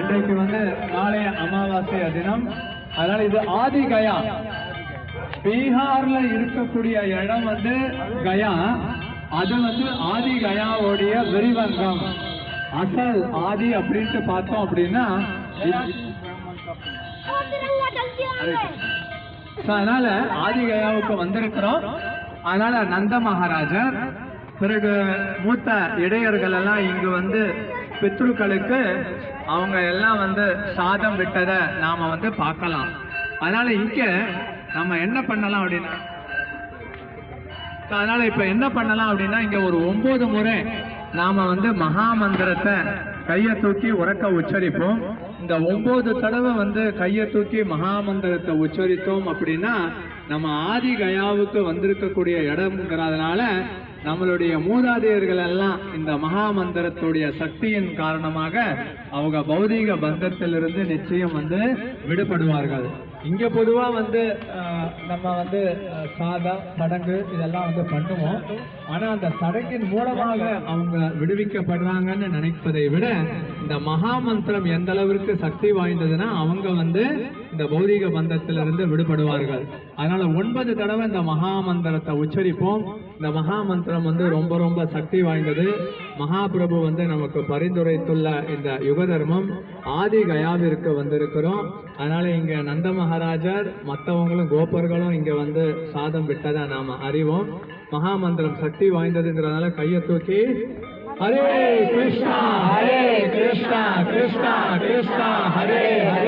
இன்றைக்கு வந்து நாளைய அமாவாசை தினம். அதனால இது ஆதி கயா. பீகார்ல இருக்கக்கூடிய இடம் வந்து கயா. அது வந்து ஆதி கயாவுடைய விரிவங்கம். அசல் ஆதி அப்படின்ட்டு பார்த்தோம் அப்படின்னா அதனால ஆதி கயாவுக்கு வந்திருக்கிறோம். அதனால நந்த மகாராஜர் பிறகு மூத்த இடையர்கள் எல்லாம் இங்கு வந்து பித்ருக்களுக்கு அவங்க எல்லாம் வந்து சாதம் விட்டதை நாம வந்து பார்க்கலாம். அதனால் இங்கே நம்ம என்ன பண்ணலாம் அப்படின்னா அதனால் இப்போ என்ன பண்ணலாம் அப்படின்னா இங்கே ஒரு ஒம்பது முறை நாம வந்து மகாமந்திரத்தை கையை தூக்கி உறக்க உச்சரிப்போம். இந்த ஒன்பது தடவை வந்து கையை தூக்கி மகா மந்திரத்தை உச்சரித்தோம் அப்படின்னா நம்ம ஆதி கயாவுக்கு வந்திருக்கக்கூடிய இடம்ங்கிறதுனால நம்மளுடைய மூதாதையர்கள் எல்லாம் இந்த மகா மந்திரத்துடைய சக்தியின் காரணமாக அவங்க பௌதீக பந்தத்திலிருந்து நிச்சயம் வந்து விடுபடுவார்கள். இங்க பொதுவா வந்து நம்ம வந்து சாதா சடங்கு இதெல்லாம் வந்து பண்ணுவோம். ஆனா அந்த சடங்கின் மூலமாக அவங்க விடுவிக்கப்படுறாங்கன்னு நினைப்பதை விட இந்த மகா மந்திரம் எந்த அளவிற்கு சக்தி வாய்ந்ததுன்னா அவங்க வந்து இந்த பௌதீக பந்தத்திலிருந்து விடுபடுவார்கள். அதனால ஒன்பது தடவை இந்த மகா மந்திரத்தை உச்சரிப்போம். இந்த மகா மந்திரம் வந்து ரொம்ப ரொம்ப சக்தி வாய்ந்தது. மகாபிரபு வந்து நமக்கு பரிந்துரைத்துள்ள இந்த யுக தர்மம் ஆதி கயாவிற்கு வந்திருக்கிறோம். அதனால இங்க நந்த மகாராஜர் மற்றவங்களும் கோபர்களும் இங்க வந்து சாதம் விட்டதை நாம அறிவோம். மகா மந்திரம் சக்தி வாய்ந்ததுங்கிறதுனால கையை தூக்கி ஹரே கிருஷ்ணா ஹரே கிருஷ்ணா கிருஷ்ணா கிருஷ்ணா ஹரே ஹரே ஹரே